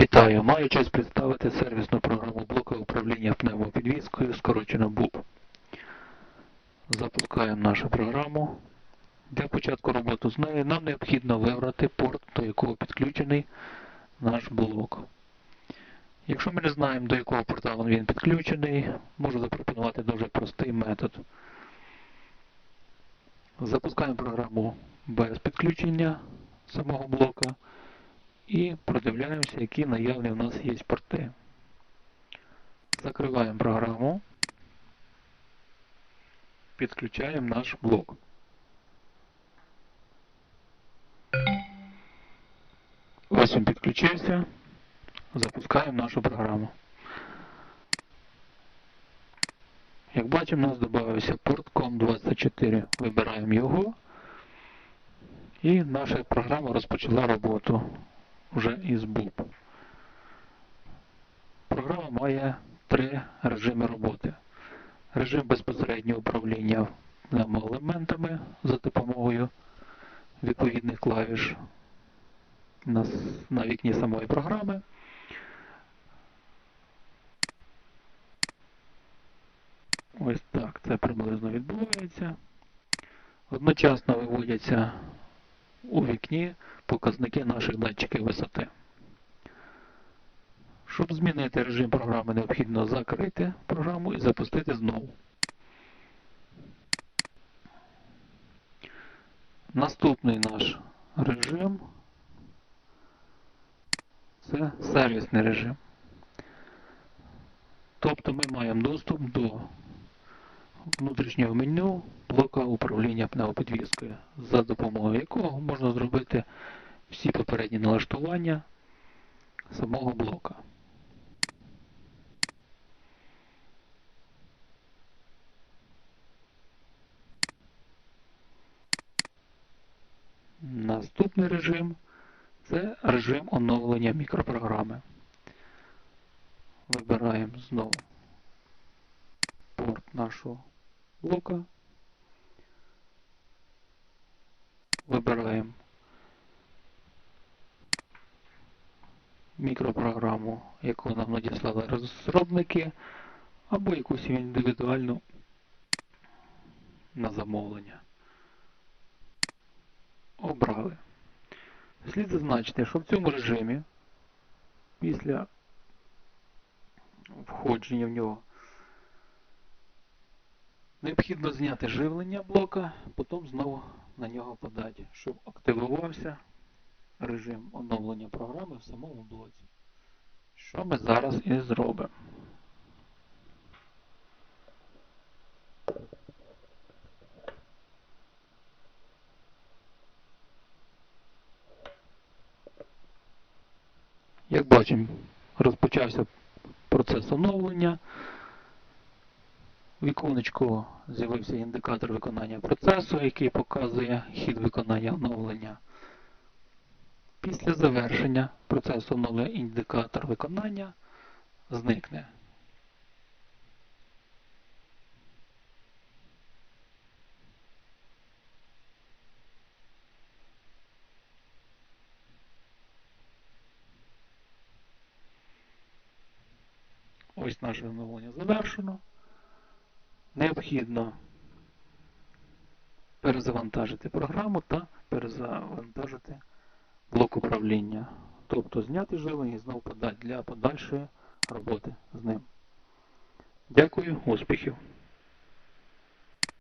Вітаю! Маю честь представити сервісну програму блоку управління пневмопідвіскою, скорочено БУП. Запускаємо нашу програму. Для початку роботи з нею нам необхідно вибрати порт, до якого підключений наш блок. Якщо ми не знаємо, до якого порта він підключений, можу запропонувати дуже простий метод. Запускаємо програму без підключення самого блока і продивляємося, які наявні у нас є порти. Закриваємо програму, підключаємо наш блок. Ось він підключився. Запускаємо нашу програму. Як бачимо, у нас додався порт COM24. Вибираємо його. І наша програма розпочала роботу вже із BUP. Програма має три режими роботи. Режим безпосереднього управління елементами за допомогою відповідних клавіш на вікні самої програми. Ось так це приблизно відбувається. Одночасно виводяться у вікні показники наших датчиків висоти. Щоб змінити режим програми, необхідно закрити програму і запустити знову. Наступний наш режим це сервісний режим. Тобто ми маємо доступ до внутрішнього меню блока управління пневмопідвіскою, за допомогою якого можна зробити всі попередні налаштування самого блока. Наступний режим це режим оновлення мікропрограми. Вибираємо знову порт нашого блока. Вибираємо мікропрограму, яку нам надіслали розробники, або якусь індивідуальну на замовлення. Обрали. Слід зазначити, що в цьому режимі після входження в нього необхідно зняти живлення блока, потім знову на нього подати, щоб активувався режим оновлення програми в самому блоці. Що ми зараз і зробимо. Як бачимо, розпочався процес оновлення. Віконечку з'явився індикатор виконання процесу, який показує хід виконання оновлення. Після завершення процесу оновлення індикатор виконання зникне. Ось наше оновлення завершено. Необхідно перезавантажити програму та перезавантажити блок управління. Тобто зняти живлення і знову подати для подальшої роботи з ним. Дякую, успіхів!